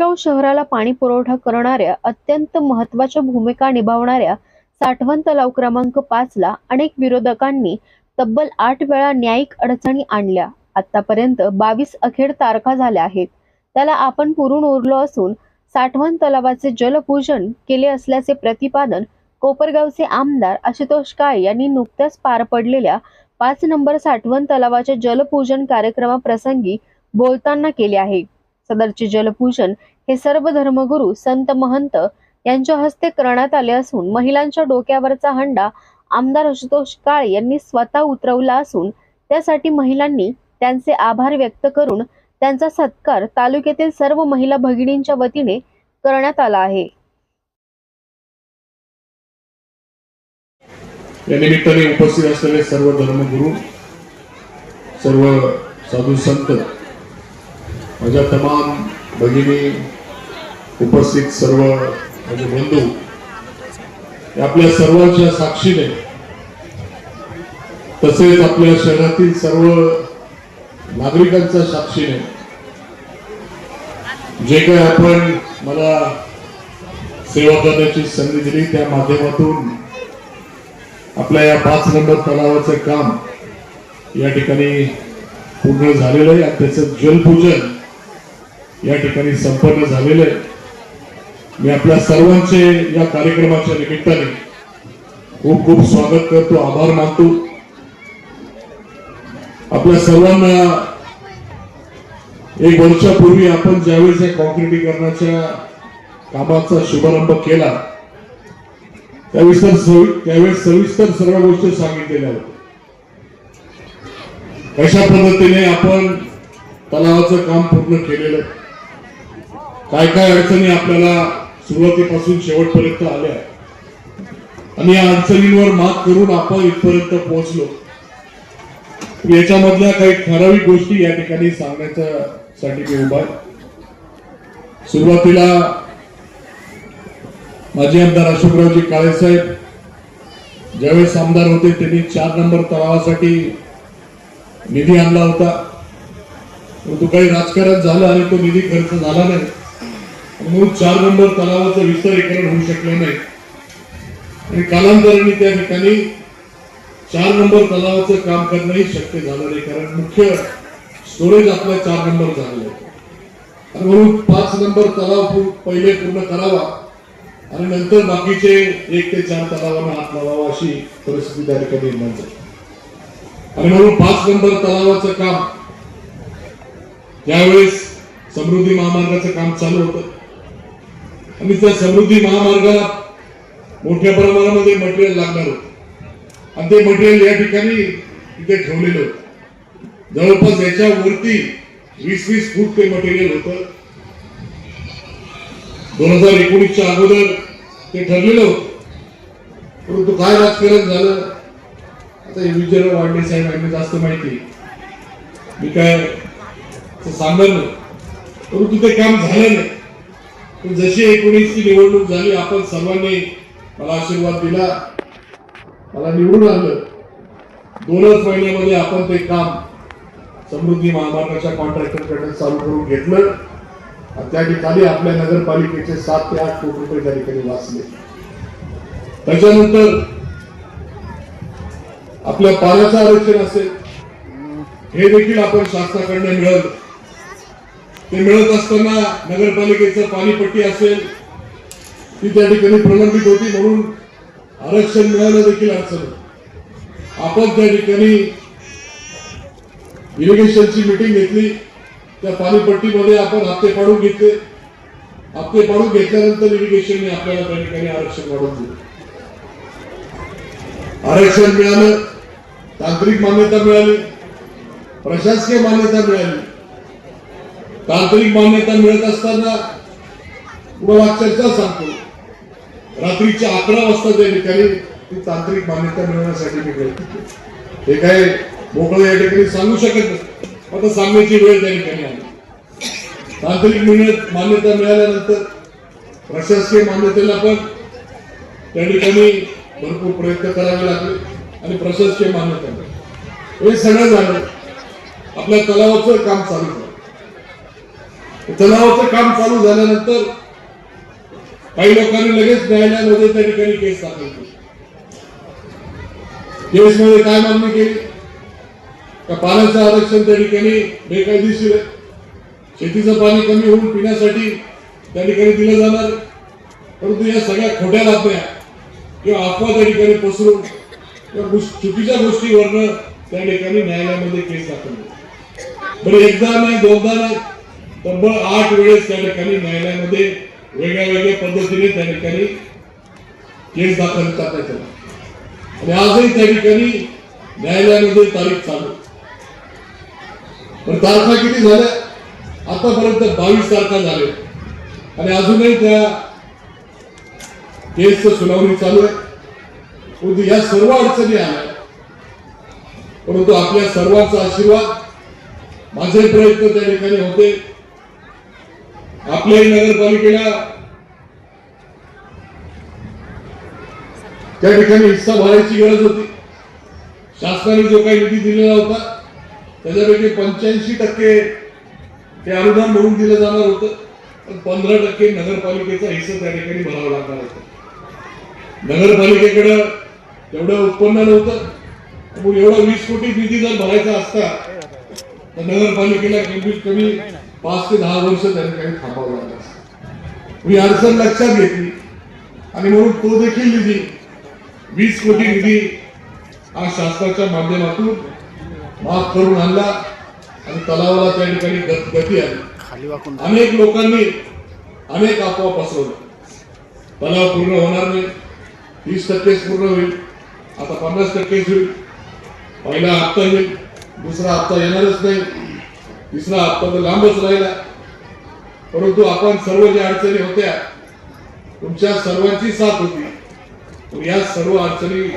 कोपरगाव शहराला पाणी पुरवठा करणाऱ्या अत्यंत महत्त्वाच्या भूमिका निभावणाऱ्या साठवण तलाव क्रमांक पाचला अनेक विरोधकांनी तब्बल आठ वेळा न्यायिक अडचणी आणल्या. आतापर्यंत बावीस अखेर तारखा झाल्या आहेत. त्याला आपण पुरून उरलो असून साठवण तलावाचे जलपूजन केले असल्याचे प्रतिपादन कोपरगावचे आमदार आशुतोष काळे यांनी नुकत्याच पार पडलेल्या पाच नंबर साठवण तलावाच्या जलपूजन कार्यक्रमाप्रसंगी बोलताना केले आहे. सदरचे जलपूजन हे सर्व धर्मगुरू संत महंत यांच्या हस्ते करण्यात आले असून महिलांच्या डोक्यावरचा हंडा आमदार आशुतोष काळे यांनी स्वतः उतरवला असून त्यासाठी महिलांनी त्यांचे आभार व्यक्त करून त्यांचा सत्कार तालुक्यातील सर्व महिला भगिनींच्या वतीने करण्यात आला आहे. या निमित्ताने उपस्थित असलेले सर्व धर्मगुरू सर्व साधू संत माझ्या तमाम भगिनी उपस्थित सर्व माझे बंधू आपल्या सर्वांच्या साक्षीने तसेच आपल्या शहरातील सर्व नागरिकांच्या साक्षीने जे काही आपण मला सेवा करण्याची संधी दिली त्या माध्यमातून आपल्या या पाच नंबर तलावाचं काम या ठिकाणी पूर्ण झालेलं आहे. आणि त्याचं जलपूजन या ठिकाणी संपन्न झालेलं आहे मी आपल्या सर्वांचे या कार्यक्रमाच्या निमित्ताने खूप खूप स्वागत करतो आभार मानतो. आपल्या सर्वांना एक वर्षापूर्वी आपण ज्यावेळेस या कॉन्क्रिटीकरणाच्या कामाचा शुभारंभ केला त्यावेळेस तर सवि- त्यावेळेस सविस्तर सर्व गोष्टी सांगितलेल्या होत्या. कशा पद्धतीने आपण तलावाचं काम पूर्ण केलेलं आहे. काय काय अडचणी आपल्याला सुरुवातीपासून शेवटपर्यंत आल्या आणि या अडचणींवर मात करून आपण इथपर्यंत पोहोचलो. याच्यामधल्या काही ठराविक गोष्टी या ठिकाणी सांगण्यासाठी मी उभा आहे. सुरुवातीला माजी आमदार अशोकरावजी काळेसाहेब ज्यावेळेस आमदार होते त्यांनी चार नंबर तलावासाठी निधी आणला होता. परंतु काही राजकारण झालं आणि तो निधी खर्च झाला नाही. मूळ म्हणून चार नंबर तलावाचं विस्तारीकरण होऊ शकलं नाही. आणि कालांतराने त्या ठिकाणी चार नंबर तलावाचं काम करणंही शक्य झालं नाही कारण मुख्य स्टोरेज आपला चार नंबर झालेलं आहे आणि म्हणून पाच नंबर तलाव पहिले पूर्ण करावा आणि नंतर बाकीचे एक ते चार तलावांना हात लावावा अशी परिस्थिती त्या ठिकाणी निर्माण झाली. आणि म्हणून पाच नंबर तलावाचं काम त्यावेळेस समृद्धी महामार्गाचं काम चालू होतं आणि त्या समृद्धी महामार्गाला मोठ्या प्रमाणामध्ये मटेरियल लागणार होत. आणि ते मटेरियल या ठिकाणी इथे ठेवलेलं होतं. जवळपास याच्या वरती वीस वीस फूट ते मटेरियल होतं. दोन हजार एकोणीसच्या अगोदर ते ठरलेलं होतं. परंतु काय राजकारण झालं? आता हे विजयराव साहेब यांना जास्त माहिती मी काय सांगणार नाही. परंतु ते काम झालं नाही. पण जशी एकोणीसची निवडणूक झाली आपण सर्वांनी मला आशीर्वाद दिला. मला निवडून आलं दोनच महिन्यामध्ये आपण ते काम समृद्धी महामार्गाच्या कॉन्ट्रॅक्टरकडे चालू करून घेतलं. त्या ठिकाणी आपल्या नगरपालिकेचे सात ते आठ कोटी रुपये त्या ठिकाणी वाचले. त्याच्यानंतर आपल्या पाण्याचं आरक्षण असेल हे देखील आपण शासनाकडनं मिळवलं ते मिळत असताना नगरपालिकेचं पाणीपट्टी असेल ती त्या ठिकाणी प्रलंबित होती म्हणून आरक्षण मिळालं देखील अडचण. आपण त्या ठिकाणी इरिगेशनची मिटिंग घेतली. त्या पाणीपट्टीमध्ये आपण हप्ते पाडून घेतले. हप्ते पाडून घेतल्यानंतर इरिगेशनने आपल्याला त्या ठिकाणी आरक्षण वाढवून दिलं. आरक्षण मिळालं तांत्रिक मान्यता मिळाली प्रशासकीय मान्यता मिळाली. तांत्रिक मान्यता मिळत असताना तुम्हाला चर्चा सांगतो. रात्रीच्या अकरा वाजता त्या ठिकाणी ती तांत्रिक मान्यता मिळवण्यासाठी मी प्रयत्न हे काय मोकळं या ठिकाणी सांगू शकत नाही. आता सांगण्याची वेळ त्या ठिकाणी आली. तांत्रिक मान्यता मिळाल्यानंतर प्रशासकीय मान्यतेला पण त्या ठिकाणी भरपूर प्रयत्न करावे लागले आणि प्रशासकीय मान्यता हे सगळं झालं. आपल्या तलावाचं काम चालू झालं. तलावाचं काम चालू झाल्यानंतर काही लोकांनी लगेच न्यायालयामध्ये त्या ठिकाणी केस दाखल केली. केसमध्ये काय मागणी केली? का पाण्याचं आरक्षण त्या ठिकाणी बेकायदेशीर आहे? शेतीचं पाणी कमी होऊन पिण्यासाठी त्या ठिकाणी दिलं जाणार परंतु या सगळ्या खोट्या बातम्या किंवा अफवा त्या ठिकाणी पसरून किंवा चुकीच्या गोष्टीवरनं त्या ठिकाणी न्यायालयामध्ये केस दाखल झाली बरं एकदा नाही दोनदा नाही. तब्बल आठ वेळेस त्या ठिकाणी न्यायालयामध्ये वेगळ्या वेगळ्या पद्धतीने त्या ठिकाणी केस दाखल करण्यात आला. आणि आजही त्या ठिकाणी न्यायालयामध्ये तारीख चालू. पण तारखा किती झाल्या? आतापर्यंत बावीस तारखा झाल्या आणि अजूनही त्या केसचं सुनावणी चालू आहे. परंतु या सर्व अडचणी आल्या. परंतु आपल्या सर्वांचा आशीर्वाद माझे प्रयत्न त्या ठिकाणी होते. आपल्याही नगरपालिकेला त्या ठिकाणी हिस्सा भरायची गरज होती. शासनाने जो काही निधी दिलेला होता त्याच्यापैकी पंच्याऐंशी टक्के ते अनुदान म्हणून दिलं जाणार होतं. पण पंधरा टक्के नगरपालिकेचा हिस्सा त्या ठिकाणी भरावा लागणार होता. नगरपालिकेकडं तेवढं उत्पन्न नव्हतं. एवढं एवढा वीस कोटी निधी जर भरायचा असता तर नगरपालिकेला कमीत कमी पाच ते दहा वर्ष त्या ठिकाणी थांबावं लागलं असतं. मी अडचण लक्षात घेतली. आणि म्हणून तो देखील निधी वीस कोटी निधी हा शासनाच्या माध्यमातून माफ करून आणला आणि तलावाला त्या ठिकाणी गत- गती आली. अनेक लोकांनी अनेक अफवा पसरवल्या. तलाव पूर्ण होणार नाही. तीस टक्केच पूर्ण होईल. आता पन्नास टक्केच होईल. पहिला हप्ता येईल. दुसरा हप्ता येणारच नाही. तिसरा हप्ता तर लांबच राहिला. परंतु आपण सर्व ज्या अडचणी होत्या तुमच्या सर्वांची साथ होती. या सर्व अडचणी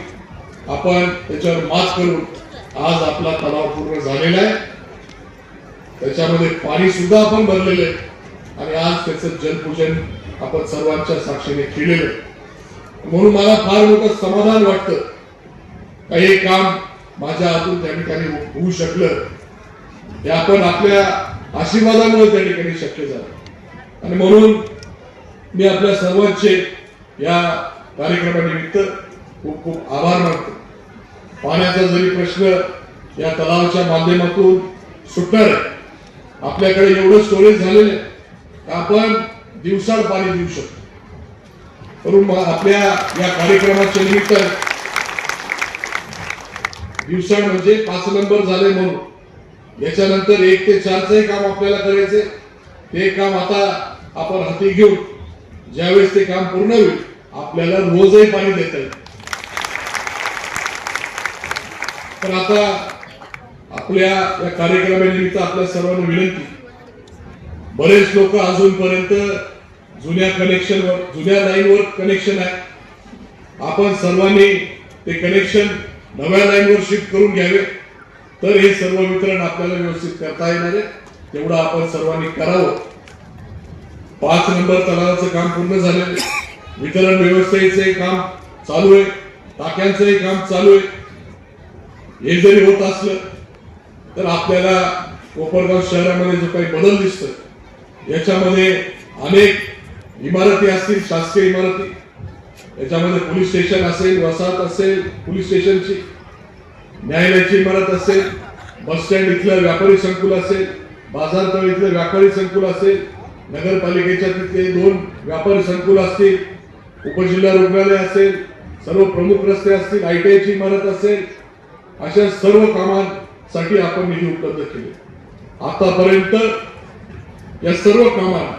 आपण त्याच्यावर मात करून आज आपला तलाव पूर्ण झालेला आहे. त्याच्यामध्ये पाणी सुद्धा आपण भरलेलं आहे. आणि आज त्याचं जलपूजन आपण सर्वांच्या साक्षीने केलेलं आहे. म्हणून मला फार मोठं समाधान वाटतं. काही काम माझ्या हातून त्या ठिकाणी होऊ शकलं. हे आपण आपल्या आशीर्वादामुळे त्या ठिकाणी शक्य झालं आणि म्हणून मी आपल्या सर्वांचे या कार्यक्रमानिमित्त खूप खूप आभार मानतो. पाण्याचा जरी प्रश्न या तलावाच्या माध्यमातून सुटणार आहे आपल्याकडे एवढं स्टोरेज झालेलं आहे आपण दिवसाड पाणी देऊ शकतो. म्हणून मग आपल्या या कार्यक्रमाच्या निमित्त दिवसाळ म्हणजे पाच नंबर झाले म्हणून. याच्यानंतर एक ते चारचंही काम आपल्याला करायचे ते काम आता आपण हाती घेऊन ज्यावेळेस ते काम पूर्ण होईल आपल्याला रोजही पाणी देता येईल. तर आता आपल्या या कार्यक्रमानिमित्त आपल्या सर्वांना विनंती. बरेच लोक अजूनपर्यंत जुन्या कनेक्शनवर जुन्या लाईनवर कनेक्शन आहे आपण सर्वांनी ते कनेक्शन नव्या लाईनवर शिफ्ट करून घ्यावे. तर हे सर्व वितरण आपल्याला व्यवस्थित करता येणार आहे. तेवढं आपण सर्वांनी करावं. पाच नंबर तलावाचं काम पूर्ण झालेलं वितरण व्यवस्थेचे काम चालू आहे. टाक्यांचंही काम चालू आहे. हे जरी होत असलं तर आपल्याला कोपरगाव शहरामध्ये जो काही बदल दिसत याच्यामध्ये अनेक इमारती असतील शासकीय इमारती. याच्यामध्ये पोलीस स्टेशन असेल वसाहत असेल पोलीस स्टेशनची. न्यायालयाची इमारत असेल बस स्टँड इथलं व्यापारी संकुल असेल बाजारतळ इथलं व्यापारी संकुल असेल नगरपालिकेच्या तिथले दोन व्यापारी संकुल असतील उपजिल्हा रुग्णालय असेल सर्व प्रमुख रस्ते असतील आय टी आयची इमारत असेल अशा सर्व कामांसाठी आपण निधी उपलब्ध केले. आतापर्यंत या सर्व कामांना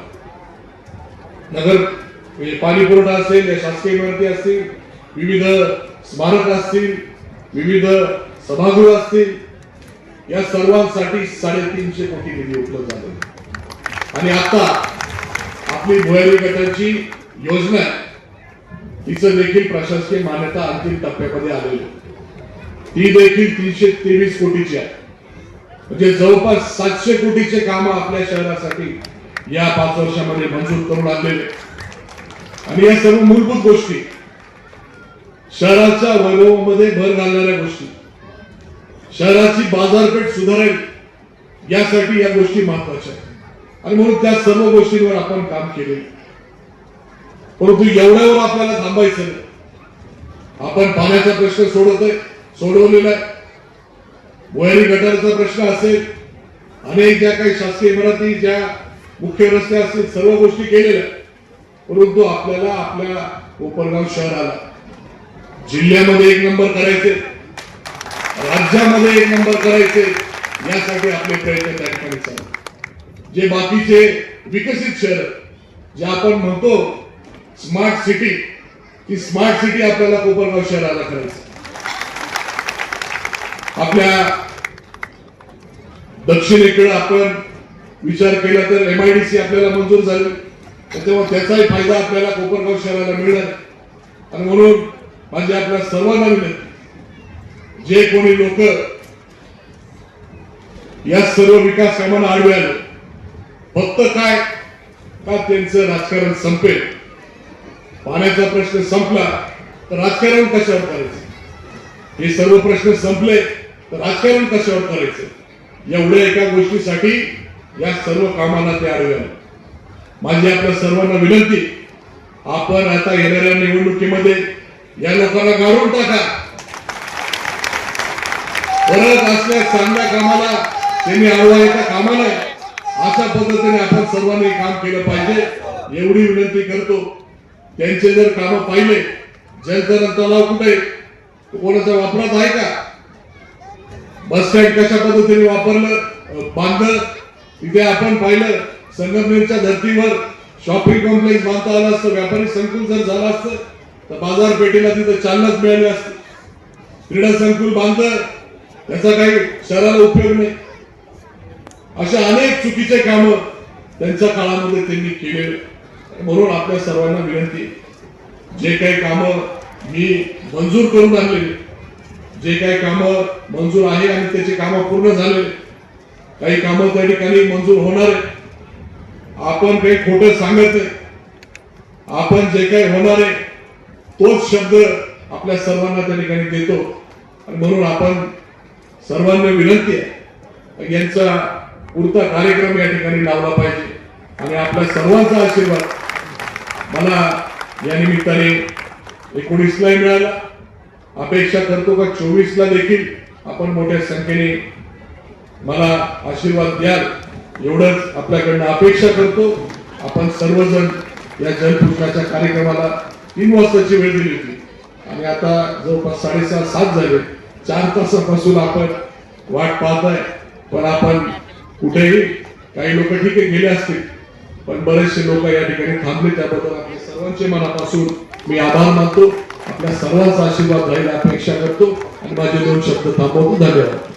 नगर म्हणजे पाणी पुरवठा असेल या शासकीय इमारती असतील विविध स्मारक असतील विविध सभागृह असतील या सर्वांसाठी साडेतीनशे कोटी निधी उपलब्ध झाले. आणि आता आपली भुयारी गटाची योजना तिचं देखील प्रशासकीय मान्यता अंतिम टप्प्यामध्ये आलेली ती देखील तीनशे तेवीस कोटीची आहे. म्हणजे जवळपास सातशे कोटीचे काम आपल्या शहरासाठी या पाच वर्षामध्ये मंजूर करून आणलेले आणि या सर्व मूलभूत गोष्टी शहराच्या वैभवामध्ये भर घालणाऱ्या गोष्टी शहराची बाजारपेठ सुधारेल यासाठी या गोष्टी महत्त्वाच्या आहेत. आणि म्हणून त्या सर्व गोष्टींवर आपण काम केले परंतु एवढ्यावर आपल्याला थांबायचं नाही. आपण पाण्याचा प्रश्न सोडवतोय सोडवलेला आहे. भुयारी गटारचा प्रश्न असेल अनेक ज्या काही शासकीय इमारती ज्या मुख्य रस्ते असतील सर्व गोष्टी केलेल्या परंतु आपल्याला आपल्या कोपरगाव शहराला जिल्ह्यामध्ये एक नंबर करायचे राज्यामध्ये एक नंबर करायचे यासाठी आपले प्रयत्न त्या ठिकाणी चालू जे बाकीचे विकसित शहर जे आपण म्हणतो स्मार्ट सिटी ती स्मार्ट सिटी आपल्याला कोपरगाव शहराला करायचं आपल्या दक्षिणेकडे आपण विचार केला तर एम आय डी सी आपल्याला मंजूर झाली. त्याच्यामुळे त्याचाही फायदा आपल्याला कोपरगाव शहराला मिळणार आणि म्हणून माझे आपल्या सर्वांना विनंती जे कोणी लोक या सर्व विकास कामांना आडवे आले फक्त काय? का त्यांचं राजकारण संपेल? पाण्याचा प्रश्न संपला तर राजकारण कशावर करायचं? हे सर्व प्रश्न संपले तर राजकारण कशावर करायचं? एवढ्या एका गोष्टीसाठी या सर्व कामांना ते आडवे आले. माझी आपल्या सर्वांना विनंती आपण आता येणाऱ्या निवडणुकीमध्ये या लोकांना गाळून टाका. असल्या चांगल्या कामाला. त्यांनी आडवा कामाला अशा पद्धतीने आपण सर्वांनी काम केलं पाहिजे. एवढी विनंती करतो. त्यांचे जर कामं पाहिले जलतरण तलाव कुठे आहे? कोणाच्या वापरात आहे का? बस स्टँड कशा पद्धतीने वापरलं? बांधलं? तिथे आपण पाहिलं संगमनेरच्या धर्तीवर शॉपिंग कॉम्प्लेक्स बांधता आलं असतं व्यापारी संकुल जर झालं असतं तर बाजारपेठेला तिथं चालनाच मिळाली असते. क्रीडा संकुल बांधलं त्याचा काही शहराला उपयोग नाही. अशा अनेक चुकीचे काम त्यांच्या काळामध्ये त्यांनी केले म्हणून आपल्या सर्वांना विनंती जे काही काम मी मंजूर करून आणलेले जे काही काम मंजूर आहे आणि त्याची कामं पूर्ण झाले काही कामं त्या ठिकाणी मंजूर होणार आहे आपण काही खोटं सांगत आहे आपण जे काही होणार आहे तोच शब्द आपल्या सर्वांना त्या ठिकाणी देतो. आणि म्हणून आपण सर्वांना विनंती आहे यांचा पुढचा कार्यक्रम या ठिकाणी लावला पाहिजे. आणि आपल्या सर्वांचा आशीर्वाद मला या निमित्ताने एकोणीसलाही मिळाला. अपेक्षा करतो का चोवीसला देखील आपण मोठ्या संख्येने मला आशीर्वाद द्याल. एवढंच आपल्याकडनं अपेक्षा करतो. आपण सर्वजण या जलपुष्पाच्या कार्यक्रमाला तीन वाजताची वेळ दिली होती. आणि आता जवळपास साडेसहा सात झाले. चार तासापासून आपण वाट पाहताय पण आपण कुठेही काही लोक ठीक आहे गेले असतील. पण बरेचसे लोक या ठिकाणी थांबले त्याबद्दल आपल्या सर्वांचे मनापासून मी आभार मानतो. आपल्या सर्वांचा आशीर्वाद राहील अपेक्षा करतो. आणि माझे दोन शब्द थांबवतो. धन्यवाद.